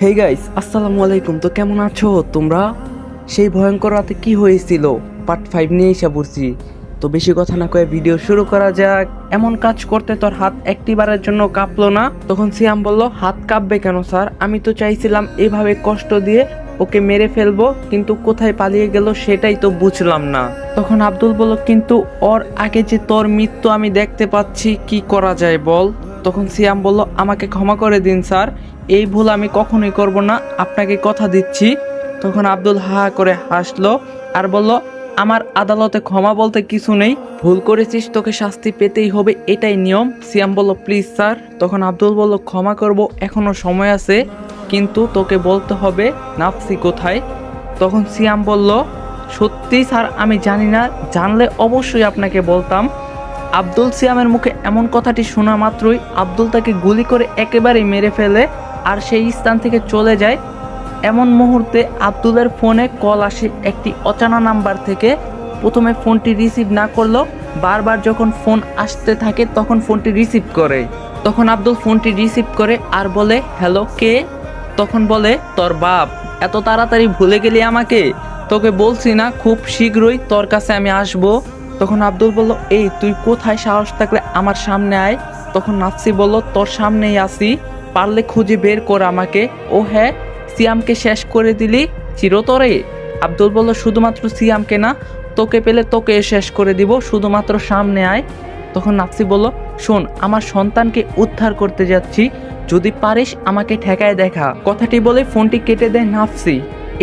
Hey guys আসসালামু আলাইকুম। তো কেমন আছো তোমরা? সেই ভয়ঙ্কর রাতে কি হয়েছিল? পার্ট ফাইভ নিয়ে এসে পড়ছি। তো বেশি কথা না কয়ে ভিডিও শুরু করা যাক। এমন কাজ করতে তোর হাত একটিবারের জন্য কাঁপলো না? তখন সিয়াম বলল, হাত কাঁপবে কেন, স্যার? আমি তো চাইছিলাম এভাবে কষ্ট দিয়ে ওকে মেরে ফেলব, কিন্তু কোথায় পালিয়ে গেল সেটাই তো বুঝলাম না। তখন আব্দুল বলল, কিন্তু ওর আগে যে তোর মৃত্যু আমি দেখতে পাচ্ছি, কি করা যায় বল? তখন সিয়াম বলল, আমাকে ক্ষমা করে দিন, স্যার। এই ভুল আমি কখনোই করব না, আপনাকে কথা দিচ্ছি। তখন আব্দুল হা করে হাসলো আর বলল, আমার আদালতে ক্ষমা বলতে কিছু নেই, ভুল করেছিস, তোকে শাস্তি পেতেই হবে, এটাই নিয়ম। সিয়াম বলল, প্লিজ স্যার। তখন আব্দুল বলল, ক্ষমা করব, এখনও সময় আছে, কিন্তু তোকে বলতে হবে, নাফসি কোথায়? তখন সিয়াম বলল, সত্যি স্যার, আমি জানি না, জানলে অবশ্যই আপনাকে বলতাম। আব্দুল সিয়ামের মুখে এমন কথাটি শোনা মাত্রই আব্দুল তাকে গুলি করে একেবারেই মেরে ফেলে। আর সেই স্থান থেকে চলে যায়। এমন মুহূর্তে আব্দুলের ফোনে কল আসে একটি অচানা নাম্বার থেকে। প্রথমে ফোনটি রিসিভ না করলেও বারবার যখন ফোন আসতে থাকে, তখন ফোনটি রিসিভ করে। তখন আব্দুল ফোনটি রিসিভ করে আর বলে, হ্যালো, কে? তখন বলে, তোর বাপ। এত তাড়াতাড়ি ভুলে গেলি আমাকে? তোকে বলছি না, খুব শীঘ্রই তোর কাছে আমি আসব। তখন আব্দুল বলল, এই, তুই কোথায়? সাহস থাকলে আমার সামনে আয়। তখন নাফসি বলল, তোর সামনেই আসি পারলে খুঁজে বের কর আমাকে। ও হ্যাঁ সিয়ামকে শেষ করে দিলি চিরতরে। আব্দুল বলল, শুধুমাত্র সিয়ামকে না, তোকে পেলে তোকে শেষ করে দিব, শুধুমাত্র সামনে আয়। তখন নাফসি বলল, শোন, আমার সন্তানকে উদ্ধার করতে যাচ্ছি, যদি পারিস আমাকে ঠেকায় দেখা। কথাটি বলে ফোনটি কেটে দেয় নাফসি।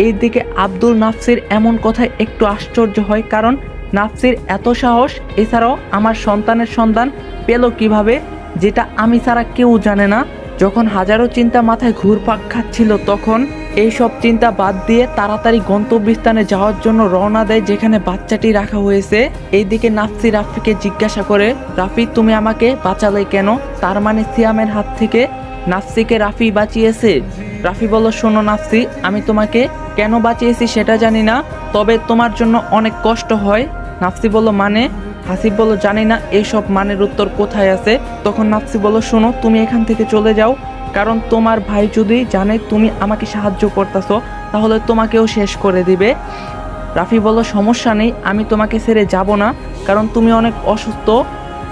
এই দিকে আব্দুল নাফসির এমন কথায় একটু আশ্চর্য হয়, কারণ নাফসির এত সাহস, এছাড়াও আমার সন্তানের সন্তান পেল কীভাবে, যেটা আমি ছাড়া কেউ জানে না। যখন হাজারো চিন্তা মাথায় ঘুরপাক খাচ্ছিল তখন এই সব চিন্তা বাদ দিয়ে তাড়াতাড়ি গন্তব্যস্থানে যাওয়ার জন্য রওনা দেয় যেখানে বাচ্চাটি রাখা হয়েছে। এইদিকে নাফসি রাফিকে জিজ্ঞাসা করে, রাফি, তুমি আমাকে বাঁচালে কেন? তার মানে সিয়ামের হাত থেকে নাফসিকে রাফি বাঁচিয়েছে? রাফি বলল, শোনো নাফসি, আমি তোমাকে কেন বাঁচিয়েছি সেটা জানি না, তবে তোমার জন্য অনেক কষ্ট হয়। নাফসি বলল মানে? হাসিব বলল জানি না এইসব মানের উত্তর কোথায় আছে। তখন নাফসি বলল শোনো, তুমি এখান থেকে চলে যাও। কারণ তোমার ভাই যদি জানে তুমি আমাকে সাহায্য করতেছো, তাহলে তোমাকেও শেষ করে দিবে। রাফি বলল সমস্যা নেই, আমি তোমাকে ছেড়ে যাব না, কারণ তুমি অনেক অসুস্থ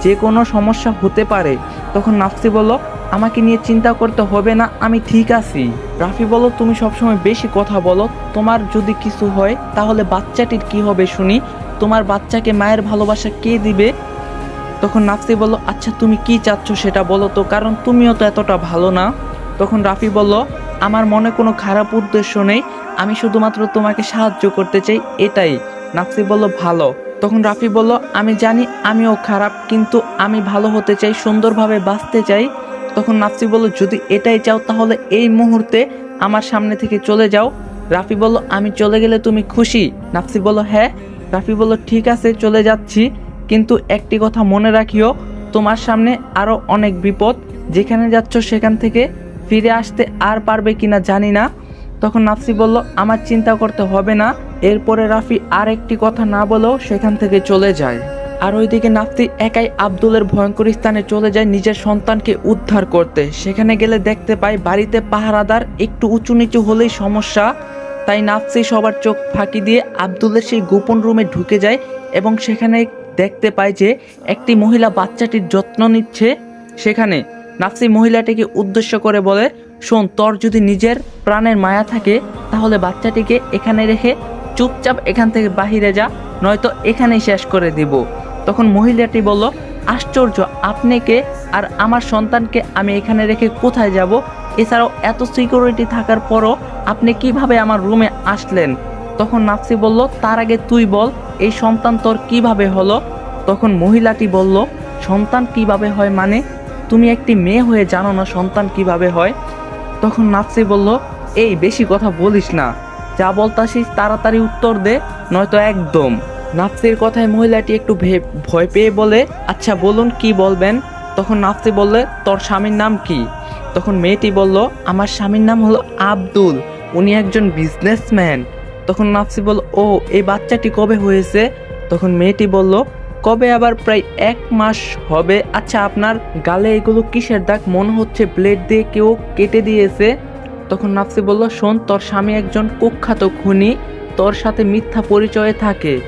যে কোনো সমস্যা হতে পারে। তখন নাফসি বলল আমাকে নিয়ে চিন্তা করতে হবে না, আমি ঠিক আছি। রাফি বলল তুমি সবসময় বেশি কথা বলো, তোমার যদি কিছু হয়, তাহলে বাচ্চাটির কি হবে শুনি? তোমার বাচ্চাকে মায়ের ভালোবাসা কে দিবে? তখন নাফসি বলল আচ্ছা তুমি কি চাচ্ছ সেটা বলো তো, কারণ তুমিও তো এতটা ভালো না। তখন রাফি বলল, আমার মনে কোনো খারাপ উদ্দেশ্য নেই, আমি শুধুমাত্র তোমাকে সাহায্য করতে চাই, এটাই। নাফসি বলল, ভালো। তখন রাফি বলল, আমি জানি আমিও খারাপ, কিন্তু আমি ভালো হতে চাই, সুন্দরভাবে বাঁচতে চাই। তখন নাফসি বলল, যদি এটাই চাও, তাহলে এই মুহূর্তে আমার সামনে থেকে চলে যাও। রাফি বলল, আমি চলে গেলে তুমি খুশি? নাফসি বলল হ্যাঁ। রাফি বলল, ঠিক আছে, চলে যাচ্ছি। কিন্তু একটি কথা মনে রাখিও, তোমার সামনে আরও অনেক বিপদ। যেখানে যাচ্ছ সেখান থেকে ফিরে আসতে আর পারবে কিনা জানি না। তখন নাফসি বলল, আমার চিন্তা করতে হবে না। এরপরে রাফি আর একটি কথা না বলেও সেখান থেকে চলে যায়। আর ওইদিকে নাফসি একাই আব্দুলের ভয়ঙ্কর স্থানে চলে যায় নিজের সন্তানকে উদ্ধার করতে। সেখানে গেলে দেখতে পায়, বাড়িতে পাহারাদার একটু উঁচু নিচু হলেই সমস্যা। তাই নাফসি সবার চোখ ফাঁকি দিয়ে আবদুল্লা সেই গোপন রুমে ঢুকে যায় এবং সেখানে দেখতে পায় যে একটি মহিলা বাচ্চাটির যত্ন নিচ্ছে। সেখানে নাফসি মহিলাটিকে উদ্দেশ্য করে বলে, শোন, তোর যদি নিজের প্রাণের মায়া থাকে, তাহলে বাচ্চাটিকে এখানে রেখে চুপচাপ এখান থেকে বাহিরে যা, নয়তো এখানেই শেষ করে দিব। তখন মহিলাটি বলল, আশ্চর্য, আপনি কে? আর আমার সন্তানকে আমি এখানে রেখে কোথায় যাব? এছাড়াও এত সিকিউরিটি থাকার পরও আপনি কীভাবে আমার রুমে আসলেন? তখন নাফসি বলল, তার আগে তুই বল, এই সন্তান তোর কীভাবে হলো? তখন মহিলাটি বলল, সন্তান কীভাবে হয় মানে? তুমি একটি মেয়ে হয়ে জানো না সন্তান কীভাবে হয়? তখন নাফসি বলল, এই বেশি কথা বলিস না। যা বলতাসিস তাড়াতাড়ি উত্তর দে, নয়তো একদম। নাফসির কথায় মহিলাটি একটু ভয় পেয়ে বলে আচ্ছা বলুন কি বলবেন? তখন নাফসি বললে, তোর স্বামীর নাম কি? তখন মেয়েটি বলল, আমার স্বামীর নাম হলো আব্দুল, উনি একজন বিজনেসম্যান তখন নাফসি বলল, ও এই বাচ্চাটি কবে হয়েছে? তখন মেয়েটি বলল, কবে আবার প্রায় এক মাস হবে। আচ্ছা আপনার গালে এগুলো কিসের দাগ? মনে হচ্ছে ব্লেড দিয়ে কেউ কেটে দিয়েছে। তখন নাফসি বলল, শোন, তোর স্বামী একজন কুখ্যাত খুনি, তোর সাথে মিথ্যা পরিচয়ে থাকে।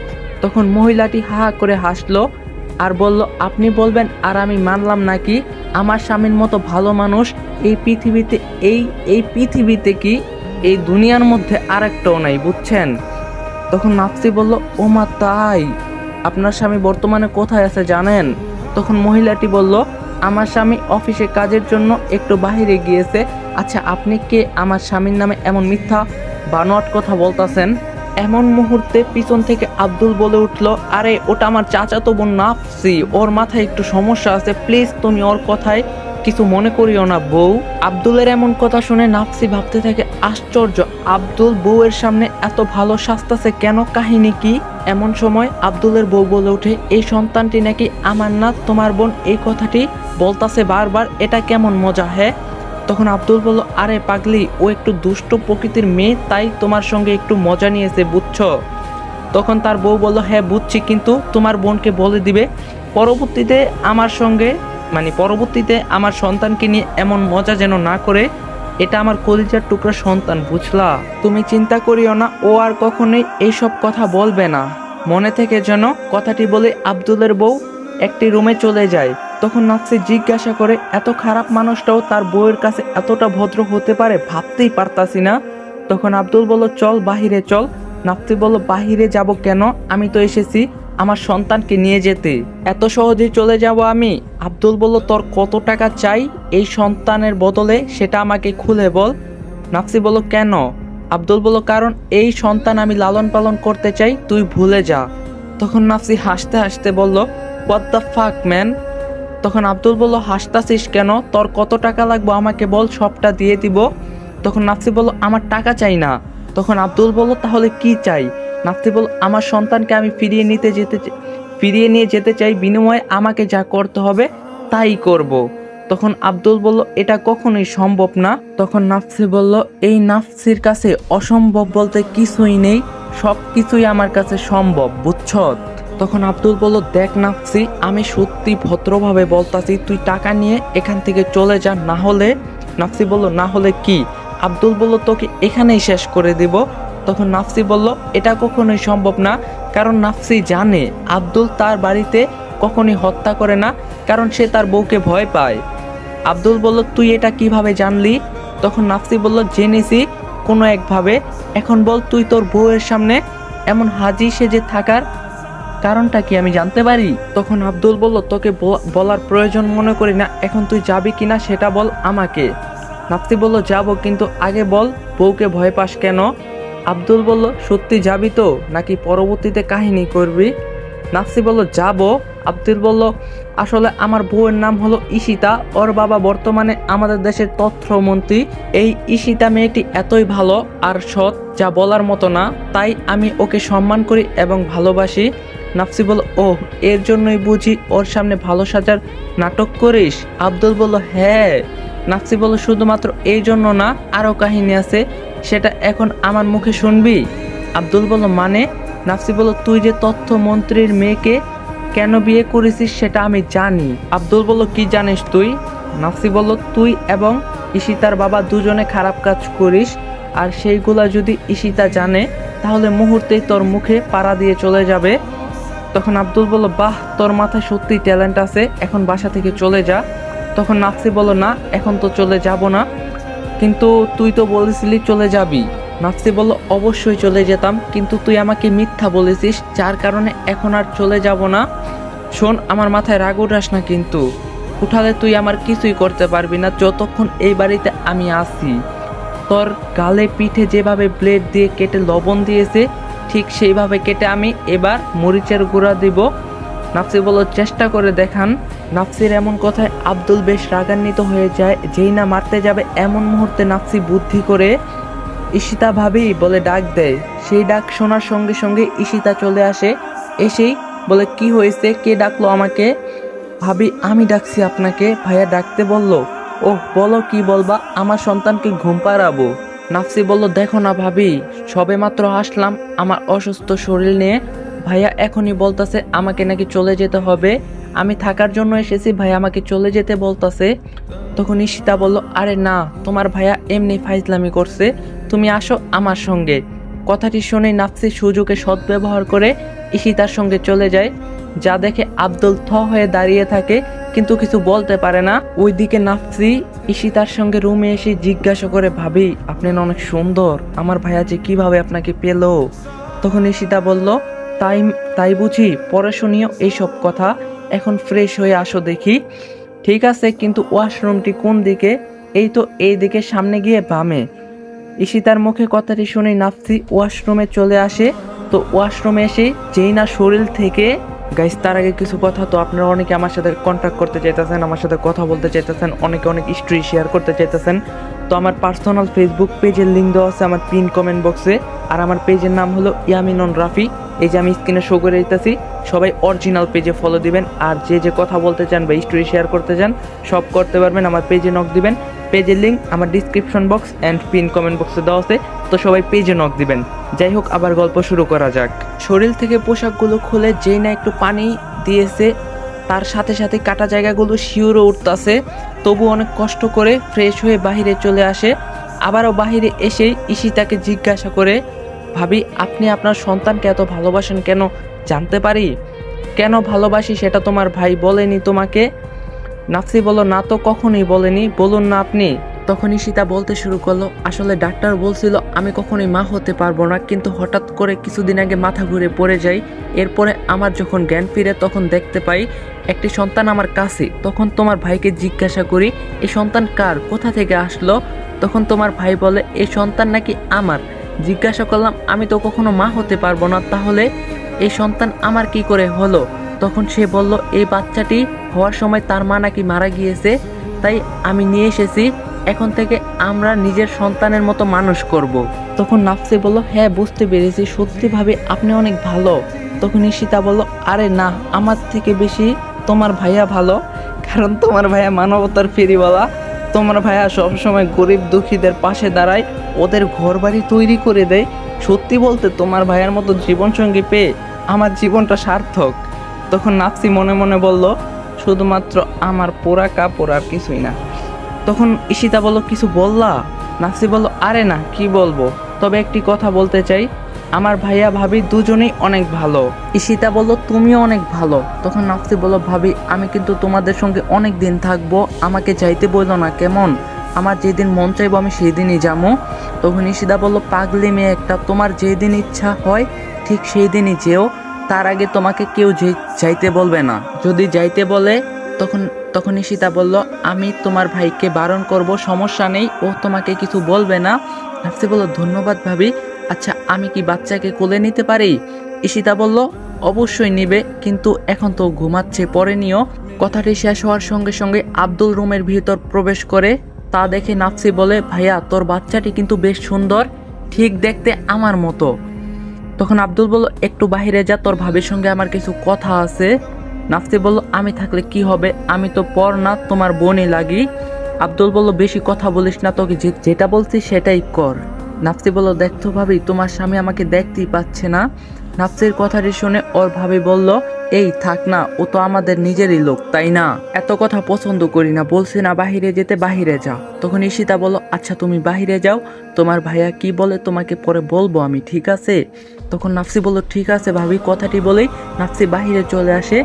তখন মহিলাটি হা করে হাসলো। আর বলল, আপনি বলবেন, আর আমি মানলাম নাকি? আমার স্বামীর মতো ভালো মানুষ এই পৃথিবীতে, এই এই পৃথিবীতে কি? এই দুনিয়ার মধ্যে আর একটাও নাই, বুঝছেন? তখন নাফসি বলল, ও মা, তাই? আপনার স্বামী বর্তমানে কোথায় আছে জানেন? তখন মহিলাটি বলল, আমার স্বামী অফিসে কাজের জন্য একটু বাইরে গিয়েছে। আচ্ছা আপনি কে? আমার স্বামীর নামে এমন মিথ্যা বানোয়াট কথা বলতাছেন? এমন মুহূর্তে পিছন থেকে আব্দুল বলে উঠল, আরে, ওটা আমার চাচাতো বোন নাফসি, ওর মাথায় একটু সমস্যা আছে প্লিজ তুমি ওর কথায় কিছু মনে করিও না, বউ। আব্দুলের এমন কথা শুনে নাফসি ভাবতে থাকে, আশ্চর্য, আব্দুল বউয়ের সামনে এত ভালো সাজতেছে কেন, কাহিনী কি? এমন সময় আব্দুলের বউ বলে ওঠে, এই সন্তানটি নাকি আমার না, তোমার বোন এই কথাটি বলতাছে বারবার, এটা কেমন মজা হ্যাঁ? তখন আব্দুল বলল, আরে পাগলি, ও একটু দুষ্ট প্রকৃতির মেয়ে, তাই তোমার সঙ্গে একটু মজা নিয়েছে, বুঝছ? তখন তার বউ বলল হ্যাঁ বুঝছি, কিন্তু তোমার বোনকে বলে দিবে, পরবর্তীতে আমার সঙ্গে মানে পরবর্তীতে আমার সন্তানকে নিয়ে এমন মজা যেন না করে, এটা আমার কলিজার টুকরা সন্তান, বুঝলা? তুমি চিন্তা করিও না, ও আর কখনোই এইসব কথা বলবে না। মনে থেকে যেন কথাটি বলে আব্দুলের বউ একটি রুমে চলে যায়। তখন নাফসি জিজ্ঞাসা করে, এত খারাপ মানুষটাও তার বউয়ের কাছে এতটা ভদ্র হতে পারে ভাবতেই পারতাছি না? তখন আব্দুল বলল, চল বাহিরে চল। নাফসি বলল, বাহিরে যাব কেন? আমি তো এসেছি আমার সন্তানকে নিয়ে যেতে। এত সহজে চলে যাব আমি? আব্দুল বলল, তোর কত টাকা চাই? এই সন্তানের বদলে সেটা আমাকে খুলে বল। নাফসি বলল, কেন? আব্দুল বলল, কারণ এই সন্তান আমি লালন পালন করতে চাই, তুই ভুলে যা। তখন নাফসি হাসতে হাসতে বলল হোয়াট দ্য ফাক ম্যান তখন আব্দুল বলল, হাসতাছিস কেন? তোর কত টাকা লাগবে? আমাকে বল, সবটা দিয়ে দিব। তখন নাফসি বলল, আমার টাকা চাই না। তখন আব্দুল বলল, তাহলে কি চাই? নাফসি বলল, আমার সন্তানকে আমি ফিরিয়ে নিতে যেতে ফিরিয়ে নিয়ে যেতে চাই। বিনিময়ে আমাকে যা করতে হবে, তাই করব। তখন আব্দুল বলল, এটা কখনোই সম্ভব না। তখন নাফসি বলল, এই নাফসির কাছে অসম্ভব বলতে কিছুই নেই। সব কিছুই আমার কাছে সম্ভব, বুঝছ? তখন আব্দুল বলল, দেখ নাফসি আমি সত্যি ভদ্রভাবে বলতাছি, তুই টাকা নিয়ে এখান থেকে চলে যা, না হলে নাফসি বলল, না হলে কি? আব্দুল বলল, তোকে এখানেই শেষ করে দিব। তখন নাফসি বলল, এটা কখনোই সম্ভব না, কারণ নাফসি জানে, আব্দুল তার বাড়িতে কখনই হত্যা করে না, কারণ সে তার বউকে ভয় পায়। আব্দুল বলল, তুই এটা কীভাবে জানলি? তখন নাফসি বলল, জেনেছি কোনো একভাবে। এখন বল, তুই তোর বউয়ের সামনে এমন হাজি সেজে থাকার কারণটা কি আমি জানতে পারি? তখন আব্দুল বলল, তোকে বলার প্রয়োজন মনে করি না, এখন তুই যাবি কিনা সেটা বল আমাকে। নাফসি বলল, যাব, কিন্তু আগে বল, বউকে ভয় পাস কেন? আব্দুল বলল, সত্যি যাবি তো, নাকি পরবর্তীতে কাহিনী করবি? নাফসি বলল, যাব। আব্দুল বলল, আসলে আমার বউয়ের নাম হলো ঈশিতা, ওর বাবা বর্তমানে আমাদের দেশের তথ্যমন্ত্রী। এই ঈশিতা মেয়েটি এতই ভালো আর সৎ, যা বলার মতো না। তাই আমি ওকে সম্মান করি এবং ভালোবাসি। নাফসি বলল ও এর জন্যই বুঝি ওর সামনে ভালো সাজার নাটক করিস? আব্দুল বলল হ্যাঁ। নাফসি বলল, শুধুমাত্র এই জন্য না আরও কাহিনী আছে, সেটা এখন আমার মুখে শুনবি। আব্দুল বলল মানে? নাফসি বলল, তুই যে তথ্যমন্ত্রীর মেয়েকে কেন বিয়ে করেছিস সেটা আমি জানি। আব্দুল বলল, কি জানিস তুই? নাফসি বলল, তুই এবং ঈশিতার বাবা দুজনে খারাপ কাজ করিস, আর সেইগুলা যদি ঈশিতা জানে, তাহলে মুহূর্তেই তোর মুখে পাড়া দিয়ে চলে যাবে। তখন আব্দুল বলল, বাহ, তোর মাথায় সত্যি ট্যালেন্ট আছে, এখন বাসা থেকে চলে যা। তখন নাফসি বলল, না, এখন তো চলে যাব না, কিন্তু তুই তো বলেছিলি চলে যাবি। নাফসি বলল, অবশ্যই চলে যেতাম, কিন্তু তুই আমাকে মিথ্যা বলেছিস, যার কারণে এখন আর চলে যাব না। শোন, আমার মাথায় রাগ উঠাস না কিন্তু, উঠালে তুই আমার কিছুই করতে পারবি না, যতক্ষণ এই বাড়িতে আমি আসি তোর গালে পিঠে যেভাবে ব্লেড দিয়ে কেটে লবণ দিয়েছে ঠিক সেইভাবে কেটে আমি এবার মরিচের গুঁড়া দিব। নাফসি বলো চেষ্টা করে দেখান। নাফসির এমন কথায় আব্দুল বেশ রাগান্বিত হয়ে যায়, যেই না মারতে যাবে এমন মুহূর্তে নাফসি বুদ্ধি করে ঈশিতা ভাবি বলে ডাক দেয়। সেই ডাক শোনার সঙ্গে সঙ্গে ঈশিতা চলে আসে। এসেই বলে, কি হয়েছে? কে ডাকলো আমাকে? ভাবি, আমি ডাকছি আপনাকে। ভাইয়া ডাকতে বলল, ওহ, বলো কি বলবা? আমার সন্তানকে ঘুম পাড়াবো। নাফসি বলল, দেখো না ভাবি, সবে মাত্র আসলাম, আমার অসুস্থ শরীর নিয়ে। ভাইয়া এখনই বলতাছে, আমাকে নাকি চলে যেতে হবে। আমি থাকার জন্য এসেছি ভাই আমাকে চলে যেতে বলতাছে। তখন ঈশিতা বলল, আরে না, তোমার ভাইয়া এমনি ফাইজলামি করছে, তুমি আসো আমার সঙ্গে। কথাটি শুনে নাফসি সুযোগে সদ্ব্যবহার করে ঈশিতার সঙ্গে চলে যায়। যা দেখে আব্দুল থ হয়ে দাঁড়িয়ে থাকে, কিন্তু কিছু বলতে পারে না। ওইদিকে নাফসি ঈশিতার সঙ্গে রুমে এসে জিজ্ঞাসা করে, ভাবি, আপনি না অনেক সুন্দর। আমার ভাইয়া যে কীভাবে আপনাকে পেল? তখন ঈশিতা বলল, তাই তাই বুঝি পরে শুনিও এইসব কথা। এখন ফ্রেশ হয়ে আসো দেখি। ঠিক আছে, কিন্তু ওয়াশরুমটি কোন দিকে? এই তো, এই দিকে সামনে গিয়ে বামে। ঈশিতার মুখে কথাটি শুনে নাফসি ওয়াশরুমে চলে আসে। তো ওয়াশরুমে এসে যেই না শরীর থেকে গাইস তার আগে কিছু কথা তো আপনারা অনেকে আমার সাথে কন্ট্যাক্ট করতে চাইতেছেন, আমার সাথে কথা বলতে চাইতেছেন, অনেকে অনেক হিস্ট্রি শেয়ার করতে চাইতেছেন। তো আমার পার্সোনাল ফেসবুক পেজের লিঙ্ক দেওয়া আছে আমার পিন কমেন্ট বক্সে আর আমার পেজের নাম হলো ইয়ামিনন রাফি এই যে আমি স্ক্রিনে শো করে দিতেছি, সবাই অরিজিনাল পেজে ফলো দিবেন। আর যে যে কথা বলতে চান বা স্টোরি শেয়ার করতে চান, সব করতে পারবেন, আমার পেজে নক দিবেন। পেজের লিঙ্ক আমার description box and pin comment বক্সে দেওয়া আছে। তো সবাই পেজে নক দিবেন। যাই হোক, আবার গল্প শুরু করা যাক। শরীর থেকে পোশাকগুলো খুলে যেই না একটু পানি দিয়েছে, তার সাথে সাথে কাটা জায়গাগুলো শিউরে উঠতেছে। তবু অনেক কষ্ট করে ফ্রেশ হয়ে বাহিরে চলে আসে। আবারও বাহিরে এসেই ঈশিতাকে জিজ্ঞাসা করে, ভাবি, আপনি আপনার সন্তানকে এত ভালোবাসেন কেন? জানতে পারি? কেন ভালোবাসি সেটা তোমার ভাই বলেনি তোমাকে? নাফসি বলো না তো কখনোই বলেনি। বলুন না আপনি। তখনই সীতা বলতে শুরু করল, আসলে ডাক্তার বলছিল আমি কখনোই মা হতে পারব না, কিন্তু হঠাৎ করে কিছুদিন আগে মাথা ঘুরে পড়ে যাই। এরপরে আমার যখন জ্ঞান ফিরে তখন দেখতে পাই, একটি সন্তান আমার কাছে। তখন তোমার ভাইকে জিজ্ঞাসা করি, এই সন্তান কার? কোথা থেকে আসলো? তখন তোমার ভাই বলে, এই সন্তান নাকি আমার। জিজ্ঞাসা করলাম, আমি তো কখনো মা হতে পারব না, তাহলে এই সন্তান আমার কি করে হলো? তখন সে বলল, এই বাচ্চাটি হওয়ার সময় তার মা নাকি মারা গিয়েছে, তাই আমি নিয়ে এসেছি। এখন থেকে আমরা নিজের সন্তানের মতো মানুষ করব। তখন নাফসি বলল হ্যাঁ বুঝতে পেরেছি। সত্যি ভাবে, আপনি অনেক ভালো। তখন ঈশিতা বলল, আরে না, আমার থেকে বেশি তোমার ভাইয়া ভালো, কারণ তোমার ভাইয়া মানবতার ফেরিওয়ালা। তোমার ভাইয়া সবসময় গরিব দুঃখীদের পাশে দাঁড়ায়, ওদের ঘর বাড়ি তৈরি করে দেয়। সত্যি বলতে, তোমার ভাইয়ার মতো জীবনসঙ্গী পেয়ে আমার জীবনটা সার্থক। তখন নাফসি মনে মনে বলল, শুধুমাত্র আমার পোড়া কাপড় আর কিছুই না। তখন ঈশিতা বলল, কিছু বললা? নাফসি বলল, আরে না, কি বলব? তবে একটি কথা বলতে চাই। আমার ভাইয়া ভাবি দুজনেই অনেক ভালো। ঈশিতা বলল, তুমিও অনেক ভালো। তখন নাফসি বলল, ভাবি, আমি কিন্তু তোমাদের সঙ্গে অনেক দিন থাকব। আমাকে যাইতে বলল না, কেমন? আমার যেদিন মন চাইব, আমি সেই দিনই যাব তখন ঈশিতা বলল, পাগলি মেয়ে একটা, তোমার যেদিন ইচ্ছা হয়, ঠিক সেই দিনই যেও। তার আগে তোমাকে কেউ যাইতে বলবে না। যদি যাইতে বলে, তখন তখন ঈশিতা বলল, আমি তোমার ভাইকে বারণ করব, সমস্যা নেই, ও তোমাকে কিছু বলবে না। নাফসি বলল, ধন্যবাদ ভাবি আচ্ছা আমি কি বাচ্চাকে কোলে নিতে পারি? ঈশিতা বলল, অবশ্যই নিবে, কিন্তু এখন তো ঘুমাচ্ছে, পরে নিও। কথাটি শেষ হওয়ার সঙ্গে সঙ্গে আব্দুল রুমের ভিতর প্রবেশ করে, তা দেখে নাফসি বলে, ভাইয়া, তোর বাচ্চাটি কিন্তু বেশ সুন্দর, ঠিক দেখতে আমার মতো। তখন আব্দুল বলল, একটু বাইরে যা, তোর ভাবির সঙ্গে আমার কিছু কথা আছে। নাফসি বলল, আমি থাকলে কি হবে? আমি তো পর না, তোমার বোনই লাগি। আব্দুল বলল, বেশি কথা বলিস না, তোকে যেটা বলছি সেটাই কর। নাফসি বলল দেখতো ভাবি, তোমার স্বামী আমাকে দেখতেই পাচ্ছে না। নাফসির কথাটি শুনে ওর ভাবি বলল, এই থাক না, ও তো আমাদের নিজেরই লোক, তাই না? এত কথা পছন্দ করি না, বলছে না বাহিরে যেতে, বাহিরে যা। তখন ঈশিতা বলল আচ্ছা তুমি বাহিরে যাও, তোমার ভাইয়া কি বলে তোমাকে পরে বলব আমি, ঠিক আছে? তখন নাফসি বলল, ঠিক আছে ভাবি, কথাটি বলেই নাফসি বাহিরে চলে আসে।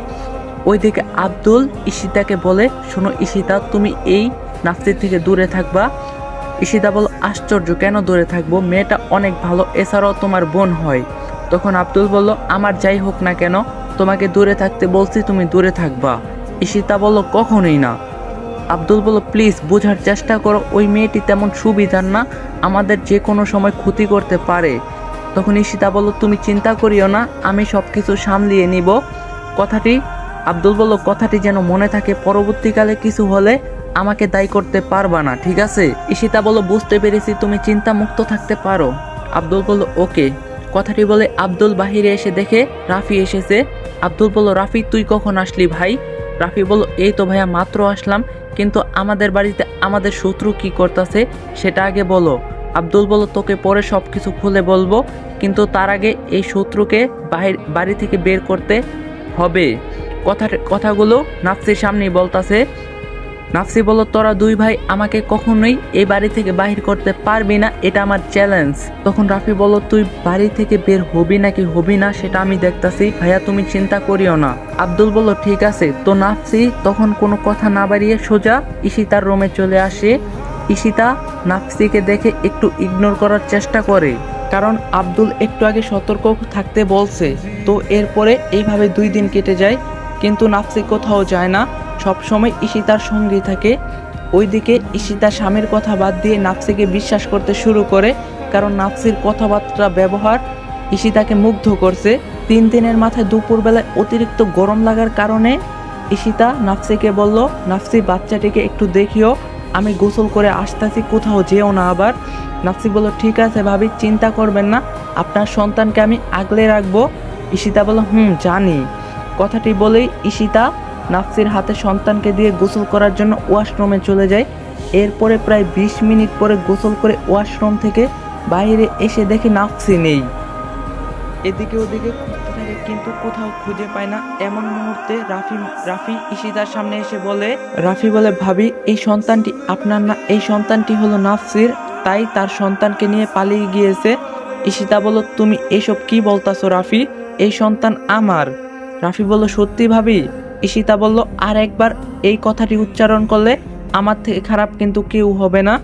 ওইদিকে আব্দুল ঈশিতাকে বলে, শোনো ঈশিতা, তুমি এই নাফসির থেকে দূরে থাকবা। ঈশিতা বল আশ্চর্য, কেন দূরে থাকব? মেয়েটা অনেক ভালো, এছাড়াও তোমার বোন হয়। তখন আব্দুল বলল, আমার যাই হোক না কেন, তোমাকে দূরে থাকতে বলছি, তুমি দূরে থাকবা। ঈশিতা বলল, কখনোই না। আব্দুল বলল, প্লিজ, বোঝার চেষ্টা করো, ওই মেয়েটি তেমন সুবিধার না, আমাদের যে কোনো সময় ক্ষতি করতে পারে। তখন ঈশিতা বলল, তুমি চিন্তা করিও না, আমি সব কিছু সামলিয়ে নিব। কথাটি, আব্দুল বলল, কথাটি যেন মনে থাকে, পরবর্তীকালে কিছু হলে আমাকে দায়ী করতে পারবা না, ঠিক আছে? ঈশিতা বলল, বুঝতে পেরেছি, তুমি চিন্তা মুক্ত থাকতে পারো। আব্দুল বলল, ওকে। কথাটি বলে, আব্দুল বাহিরে এসে দেখে রাফি এসেছে। আব্দুল বলল, রাফি, তুই কখন আসলি ভাই? রাফি বলল, এই তো ভাইয়া, মাত্র আসলাম, কিন্তু আমাদের বাড়িতে আমাদের শত্রু কি করতেছে, সেটা আগে বলো। আব্দুল বলল তোকে পরে সব কিছু খুলে বলব, কিন্তু তার আগে এই শত্রুকে বাহির, বাড়ি থেকে বের করতে হবে। কথা কথাগুলো নাফসির সামনেই বলতাছে। নাফসি বলো, তোরা দুই ভাই আমাকে কখনোই এই বাড়ি থেকে বাহির করতে পারবি না, এটা আমার চ্যালেঞ্জ। তখন রাফি বলো, তুই বাড়ি থেকে বের হবি নাকি হবি না, সেটা আমি দেখতাছি। ভাইয়া, তুমি চিন্তা করিও না। আব্দুল বলল ঠিক আছে। তো নাফসি তখন কোনো কথা না বাড়িয়ে সোজা ইশিতার রুমে চলে আসে। ইশিতা নাফসিকে দেখে একটু ইগনোর করার চেষ্টা করে। কারণ আব্দুল একটু আগে সতর্ক থাকতে বলছে, তো এরপরে এইভাবে দুই দিন কেটে যায়, কিন্তু নাফসি কোথাও যায় না। সবসময় ঈশিতার সঙ্গী থাকে। ওইদিকে ঈশিতা স্বামীর কথা বাদ দিয়ে নাফসিকে বিশ্বাস করতে শুরু করে, কারণ নাফসির কথাবার্তা ব্যবহার ঈশিতাকে মুগ্ধ করছে। তিন দিনের মাথায় দুপুরবেলায় অতিরিক্ত গরম লাগার কারণে ঈশিতা নাফসিকে বলল, নাফসি, বাচ্চাটিকে একটু দেখিও। আমি গোসল করে আসতেছি, কোথাও যেও না আবার। নাফসি বলল, ঠিক আছে ভাবি, চিন্তা করবেন না। আপনার সন্তানকে আমি আগলে রাখব। ঈশিতা বলল, হুম, জানি। কথাটি বলেই ঈশিতা নাফসির হাতে সন্তানকে দিয়ে গোসল করার জন্য ওয়াশরুমে চলে যায়। এরপরে প্রায় বিশ মিনিট পরে গোসল করে ওয়াশরুম থেকে বাইরে এসে দেখে নাফসি নেই। এদিকে ওদিকে কিন্তু কোথাও খুঁজে পায় না। এমন মুহূর্তে রাফি রাফি ঈশিতার সামনে এসে বলে, রাফি বলে, ভাবি, এই সন্তানটি আপনার না, এই সন্তানটি হলো নাফসির, তাই তার সন্তানকে নিয়ে পালিয়ে গিয়েছে। ঈশিতা বলল, তুমি এসব কি বলতাছো রাফি? এই সন্তান আমার। রাফি বলল, সত্যি ভাবি? ঈশিতা বলল, আর একবার এই কথাটি উচ্চারণ করলে আমার থেকে খারাপ কিন্তু কেউ হবে না।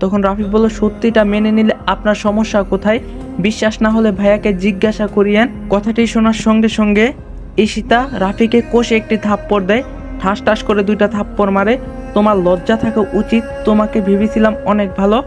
তখন রাফি বলল, সত্যিটা মেনে নিলে আপনার সমস্যা কোথায়? বিশ্বাস না হলে ভাইয়াকে জিজ্ঞাসা করিয়েন। কথাটি শোনার সঙ্গে সঙ্গে ঈশিতা রাফিকে কোষে একটি থাপ্পড় দেয়। ঠাস ঠাস করে দুইটা থাপ্পড় মারে। তোমার লজ্জা থাকা উচিত। তোমাকে ভেবেছিলাম অনেক ভালো।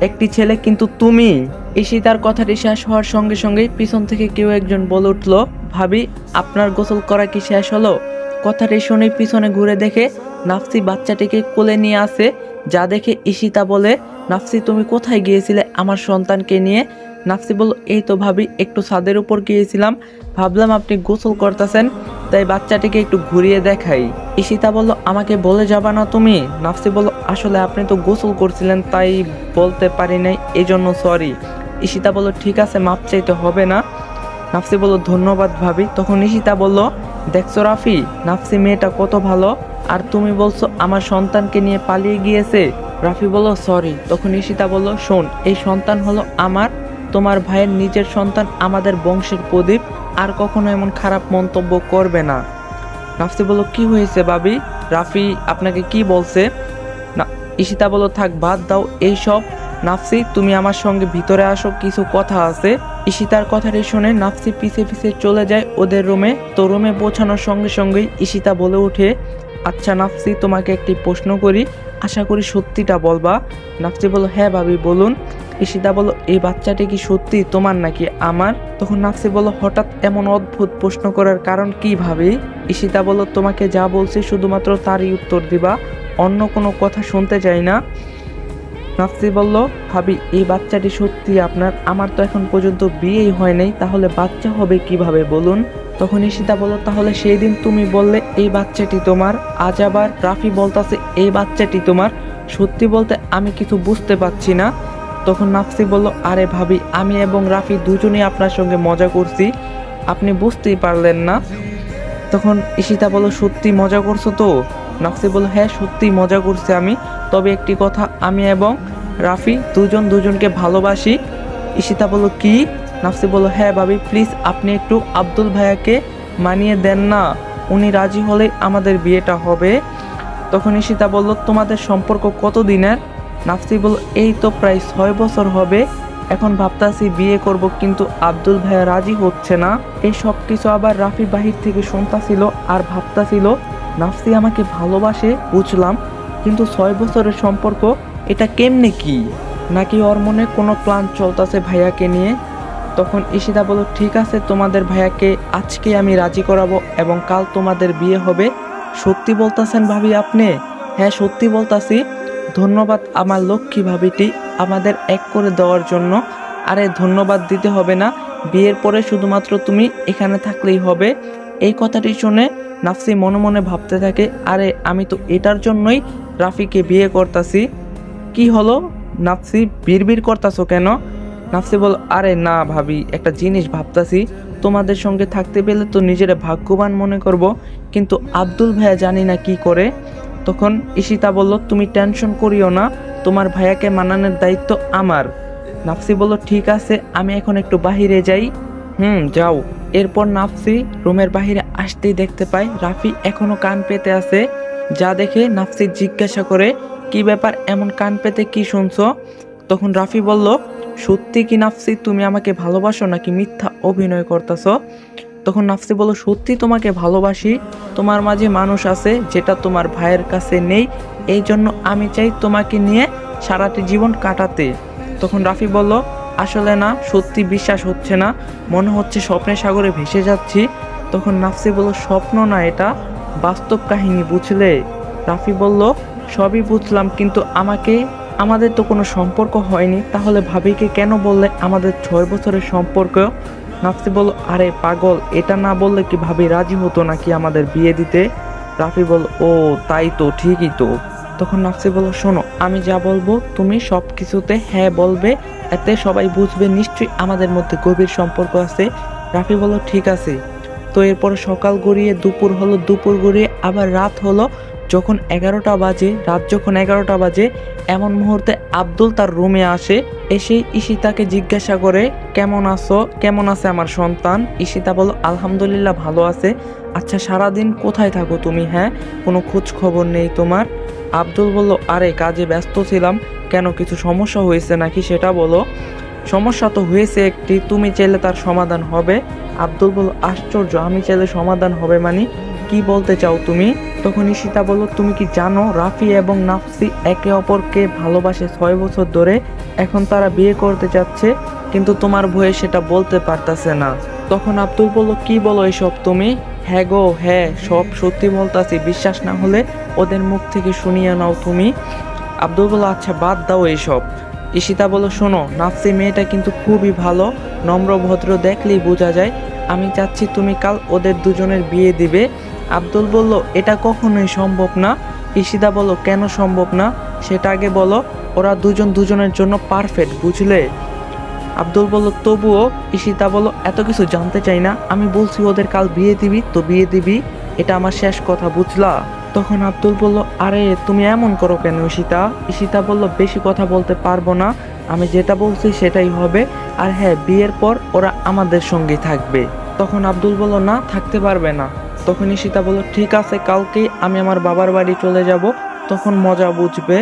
একটি ছেলে কিন্তু তুমি। ঈশিতার কথাটি শেষ হওয়ার সঙ্গে সঙ্গেই পিছন থেকে কেউ একজন বলে উঠল, ভাবি, আপনার গোসল করা কি শেষ হলো? কথাটি শুনে পিছনে ঘুরে দেখে নাফসি বাচ্চাটিকে কোলে নিয়ে আসে। যা দেখে ঈশিতা বলে, নাফসি, তুমি কোথায় গিয়েছিলে আমার সন্তানকে নিয়ে? নাফসি বলল, এই তো ভাবি, একটু ছাদের উপর গিয়েছিলাম। ভাবলাম আপনি গোসল করতেছেন, তাই বাচ্চাটিকে একটু ঘুরিয়ে দেখাই। ঈশিতা বলল, আমাকে বলে যাবা না তুমি? নাফসি বলল, আসলে আপনি তো গোসল করছিলেন, তাই বলতে পারি নাই এই জন্য সরি। ঈশিতা বলল, ঠিক আছে, মাপ চাইতে হবে না। নাফসি বলল, ধন্যবাদ ভাবি। তখন ঈশিতা বলল, দেখছ রাফি, নাফসি মেয়েটা কত ভালো। আর তুমি বলছো আমার সন্তানকে নিয়ে পালিয়ে গিয়েছে? রাফি বলল সরি তখন ঈশিতা বলল, শোন, এই সন্তান হলো আমার, তোমার ভাইয়ের নিজের সন্তান, আমাদের বংশের প্রদীপ, আর কখনো এমন খারাপ মন্তব্য করবে না। নাফসি বলল, কি হয়েছে বাবি রাফি আপনাকে কি বলছে? না, ঈশিতা বলল, থাক, বাদ দাও এই সব নাফসি, তুমি আমার সঙ্গে ভিতরে আসো, কিছু কথা আছে। ঈশিতার কথাটি শুনে নাফসি পিছে পিছে চলে যায় ওদের রুমে। তো রুমে পৌঁছানোর সঙ্গে সঙ্গেই ঈশিতা বলে ওঠে আচ্ছা নাফসি, তোমাকে একটি প্রশ্ন করি। আশা করি সত্যিটা বলবা। নাফসি বলল হ্যাঁ ভাবি, বলুন। ঈশিতা বলল, এই বাচ্চাটি কি সত্যি তোমার নাকি আমার? তখন নাফসি বলল, হঠাৎ এমন অদ্ভুত প্রশ্ন করার কারণ কি ভাবি? ঈশিতা বলল, তোমাকে যা বলছি শুধুমাত্র তারই উত্তর দিবা। অন্য কোনো কথা শুনতে চাই না। নাফসি বলল, ভাবি, এই বাচ্চাটি সত্যি আপনার। আমার তো এখন পর্যন্ত বিয়েই হয় নাই। তাহলে বাচ্চা হবে কীভাবে? বলুন। তখন ঈশিতা বলল, তাহলে সেই দিন তুমি বললে, এই বাচ্চাটি তোমার। আজ আবার রাফি বলতাছে, এই বাচ্চাটি তোমার। সত্যি বলতে আমি কিছু বুঝতে পারছি না। তখন নাফসি বলল, আরে ভাবি, আমি এবং রাফি দুজনেই আপনার সঙ্গে মজা করছি। আপনি বুঝতেই পারলেন না। তখন ঈশিতা বলল, সত্যি মজা করছ তো? নাফসি বলল হ্যাঁ সত্যি মজা করছি আমি। তবে একটি কথা, আমি এবং রাফি দুজন দুজনকে ভালোবাসি। ঈশিতা বলল কি? নাফসি বলল হ্যাঁ ভাবি প্লিজ আপনি একটু আব্দুল ভাইয়াকে মানিয়ে দেন না। উনি রাজি হলে আমাদের বিয়েটা হবে। তখন ঈশিতা বলল, তোমাদের সম্পর্ক কত দিনের নাফসি বলল, এই তো প্রায় ছয় বছর হবে। এখন ভাবতাছি বিয়ে করব, কিন্তু আব্দুল ভাইয়া রাজি হচ্ছে না। এই সব কিছু আবার রাফি বাহির থেকে শুনতাছিল আর ভাবতাছিল। নাফসি আমাকে ভালোবাসে, বুঝলাম। কিন্তু ছয় বছরের সম্পর্ক, এটা কেমনে কি? নাকি ওর মনে কোনো প্ল্যান চলতেছে ভাইয়াকে নিয়ে? তখন ঈশিতা বলল, ঠিক আছে, তোমাদের ভাইয়াকে আজকে আমি রাজি করাবো এবং কাল তোমাদের বিয়ে হবে। সত্যি বলতাছেন ভাবি আপনি? হ্যাঁ সত্যি বলতাছি। ধন্যবাদ আমার লক্ষ্মী ভাবিটি আমাদের এক করে দেওয়ার জন্য। আরে, ধন্যবাদ দিতে হবে না। বিয়ের পরে শুধুমাত্র তুমি এখানে থাকলেই হবে। এই কথাটি শুনে নাফসি মনে মনে ভাবতে থাকে, আরে, আমি তো এটার জন্যই রাফিকে বিয়ে করতাছি। কি হলো? নাফসি বিড়বিড় করতাছো কেন? নাফসি বল, আরে না ভাবি, একটা জিনিস ভাবতাছি। তোমাদের সঙ্গে থাকতে পেলে তো নিজেরা ভাগ্যবান মনে করব, কিন্তু আব্দুল ভাইয়া জানি না কি করে। তখন ঈশিতা বলল, তুমি টেনশন করিও না, তোমার ভাইয়াকে মানানোর দায়িত্ব আমার। নাফসি বলল, ঠিক আছে, আমি এখন একটু বাহিরে যাই। হুম, যাও। এরপর নাফসি রুমের বাহিরে আসতেই দেখতে পায়, রাফি এখনও কান পেতে আছে। যা দেখে নাফসি জিজ্ঞাসা করে কি ব্যাপার, এমন কান পেতে কি শুনছো? তখন রাফি বলল, সত্যি কি নাফসি, তুমি আমাকে ভালোবাসো নাকি মিথ্যা অভিনয় করতেছো? তখন নাফসি বলল, সত্যি তোমাকে ভালোবাসি, তোমার মাঝে মানুষ আছে যেটা তোমার ভাইয়ের কাছে নেই এই জন্য আমি চাই তোমাকে নিয়ে সারাটি জীবন কাটাতে। তখন রাফি বলল, আসলে না, সত্যি বিশ্বাস হচ্ছে না, মনে হচ্ছে স্বপ্নের সাগরে ভেসে যাচ্ছি। তখন নাফসি বলল, স্বপ্ন না এটা, বাস্তব কাহিনী বুঝলে? রাফি বলল সবই বুঝলাম, কিন্তু আমাকে, আমাদের তো কোনো সম্পর্ক হয়নি, তাহলে ভাবিকে কেন বললে আমাদের ছয় বছরের সম্পর্ক? নাফসি বলল, আরে পাগল, এটা না বললে কি ভাবি রাজি হতো নাকি আমাদের বিয়ে দিতে? রাফি বল ও, তাই তো, ঠিকই তো। তখন নাফসি বলল, শোনো, আমি যা বলব তুমি সব কিছুতে হ্যাঁ বলবে, এতে সবাই বুঝবে, নিশ্চয়ই আমাদের মধ্যে গভীর সম্পর্ক আছে। রাফি বলল, ঠিক আছে। তো এরপর সকাল গড়িয়ে দুপুর হলো, দুপুর গড়িয়ে আবার রাত হলো যখন এগারোটা বাজে, রাত যখন এগারোটা বাজে, এমন মুহূর্তে আব্দুল তার রুমে আসে, এসে ঈশিতাকে জিজ্ঞাসা করে, কেমন আছো? কেমন আছে আমার সন্তান? ঈশিতা বলো আলহামদুলিল্লাহ ভালো আছে। আচ্ছা সারাদিন কোথায় থাকো তুমি হ্যাঁ? কোনো খোঁজ খবর নেই তোমার? আব্দুল বলল, আরে, কাজে ব্যস্ত ছিলাম। কেন, কিছু সমস্যা হয়েছে নাকি সেটা বলো? সমস্যা তো হয়েছে একটি, তুমি চাইলে তার সমাধান হবে। আব্দুল বলল, আশ্চর্য, আমি চাইলে সমাধান হবে মানে? কি বলতে চাও তুমি? তখন ঈশিতা বলল, তুমি কি জানো, রাফি এবং নাফসি একে অপরকে ভালোবাসে ছয় বছর ধরে। এখন তারা বিয়ে করতে যাচ্ছে, কিন্তু তোমার ভয়ে সেটা বলতে পারতাছে না। তখন আব্দুল বলল, কি বলো এসব তুমি? হ্যাঁ গো হ্যাঁ সব সত্যি বলতাছি, বিশ্বাস না হলে ওদের মুখ থেকে শুনিয়ে নাও তুমি। আব্দুল বলল আচ্ছা বাদ দাও এইসব ঈশিতা বলো শোনো, নাফসি মেয়েটা কিন্তু খুবই ভালো, নম্র ভদ্র, দেখলেই বোঝা যায়। আমি চাচ্ছি তুমি কাল ওদের দুজনের বিয়ে দিবে। আব্দুল বলল, এটা কখনোই সম্ভব না। ইশিদা বলল, কেন সম্ভব না? সেটা আগে বলো, ওরা দুজন দুজনের জন্য পারফেক্ট বুঝলে? আব্দুল বলল, তবুও, ঈশিতা বলল, এত কিছু জানতে চাই না। আমি বলছি, ওদের কাল বিয়ে দিবি, তো বিয়ে দিবি। এটা আমার শেষ কথা, বুঝলা? তখন আব্দুল বলল, আরে, তুমি এমন করো কেন ঈশিতা? ঈশিতা বলল, বেশি কথা বলতে পারব না। আমি যেটা বলছি, সেটাই হবে। আর হ্যাঁ বিয়ের পর ওরা আমাদের সঙ্গেই থাকবে। তখন আব্দুল বলল, না, থাকতে পারবে না। তখন ঈশিতা বলল, ঠিক আছে, কালকেই আমি আমার বাবার বাড়ি চলে যাব। তখন মজা বুঝবে।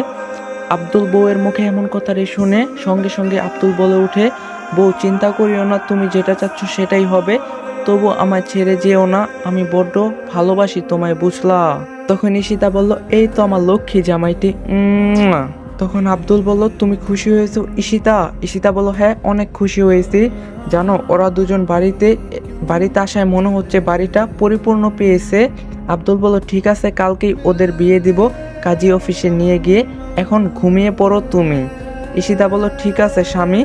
আব্দুল বউয়ের মুখে এমন কথাটি শুনে সঙ্গে সঙ্গে আব্দুল বলে উঠে বউ, চিন্তা করিও না, তুমি যেটা চাচ্ছ সেটাই হবে। তবু আমায় ছেড়ে যেও না, আমি বড্ড ভালোবাসি তোমায়, বুঝলা? তখন ঈশিতা বলল, এই তো আমার লক্ষ্মী জামাইটি। তখন আব্দুল বলল, তুমি খুশি হয়েছো ঈশিতা ঈশিতা বলল হ্যাঁ অনেক খুশি হয়েছি। জানো, ওরা দুজন বাড়িতে বাড়িতে আসায় মনে হচ্ছে বাড়িটা পরিপূর্ণ পেয়েছে। আব্দুল বলল, ঠিক আছে, কালকেই ওদের বিয়ে দিব। কাজী অফিসে নিয়ে গিয়ে এখন ঘুমিয়ে পড়ো তুমি। ঈশিতা বলল, ঠিক আছে, স্বামী।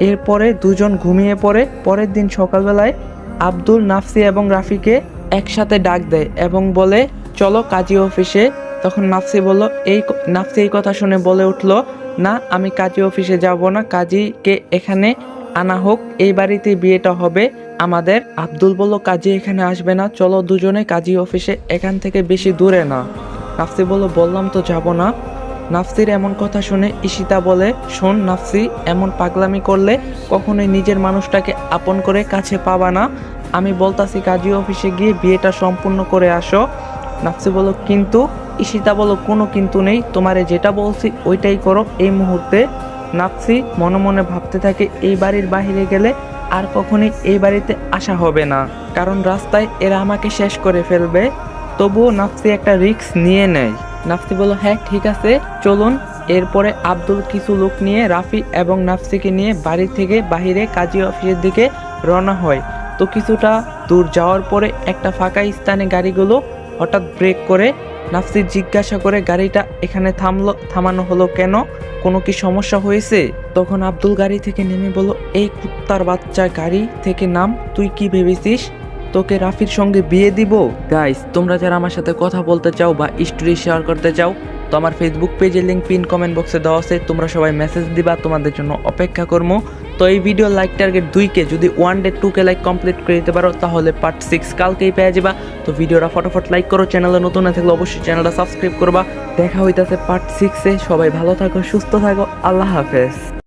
এরপরে দুজন ঘুমিয়ে পড়ে। পরের দিন সকালবেলায় আব্দুল, নাফসি এবং রাফিকে একসাথে ডাক দেয় এবং বলে, চলো কাজী অফিসে। তখন নাফসি বলল, এই নাফসি এই কথা শুনে বলে উঠল, না, আমি কাজী অফিসে যাব না। কাজীকে এখানে আনা হোক, এই বাড়িতে বিয়েটা হবে। আমাদের আব্দুল বলল, কাজী এখানে আসবে না, চলো দুজনে কাজী অফিসে, এখান থেকে বেশি দূরে না। নাফসি বলল, বললাম তো যাব না। নাফসির এমন কথা শুনে ঈশিতা বলে, শোন নাফসি, এমন পাগলামি করলে কখনোই নিজের মানুষটাকে আপন করে কাছে পাবা না। আমি বলতাছি, কাজী অফিসে গিয়ে বিয়েটা সম্পূর্ণ করে আসো। নাফসি বলো কিন্তু? ঈশিতা বলো কোনো কিন্তু নেই। তোমারে যেটা বলছি, ওইটাই করো। এই মুহূর্তে নাফসি মনে মনে ভাবতে থাকে, এই বাড়ির বাইরে গেলে আর কখনোই এই বাড়িতে আসা হবে না। কারণ রাস্তায় এরা আমাকে শেষ করে ফেলবে। তবুও নাফসি একটা রিস্ক নিয়ে নেয়। নাফসি বলল হ্যাঁ ঠিক আছে, চলুন। এরপরে আব্দুল কিছু লোক নিয়ে রাফি এবং নাফসিকে নিয়ে বাড়ি থেকে বাহিরে কাজী অফিসের দিকে রওনা হয়। তো কিছুটা দূর যাওয়ার পরে একটা ফাঁকা স্থানে গাড়িগুলো হঠাৎ ব্রেক করে নাফসি জিজ্ঞাসা করে, গাড়িটা এখানে থামলো, থামানো হলো কেন? কোনো কি সমস্যা হয়েছে? তখন আব্দুল গাড়ি থেকে নেমে বলল, এই কুত্তার বাচ্চা গাড়ি থেকে নাম, তুই কি ভেবেছিস? তোকে রাফির সঙ্গে বিয়ে দিব? গাইস, তোমরা যারা আমার সাথে কথা বলতে চাও বা স্টোরি শেয়ার করতে চাও, তো আমার ফেসবুক পেজের লিঙ্ক পিন কমেন্ট বক্সে দেওয়া আছে। তোমরা সবাই মেসেজ দিবা, তোমাদের জন্য অপেক্ষা করব। তো এই ভিডিও লাইক টার্গেট দুইকে যদি one day two K like complete করে দিতে পারো, তাহলে পার্ট সিক্স কালকেই পেয়ে যাবা। তো ভিডিওটা ফটোফট লাইক করো চ্যানেলে নতুন না থাকলে অবশ্যই চ্যানেলটা সাবস্ক্রাইব করবা। দেখা হইতাছে পার্ট সিক্সে সবাই ভালো থাকো, সুস্থ থাকো। আল্লাহ হাফেজ।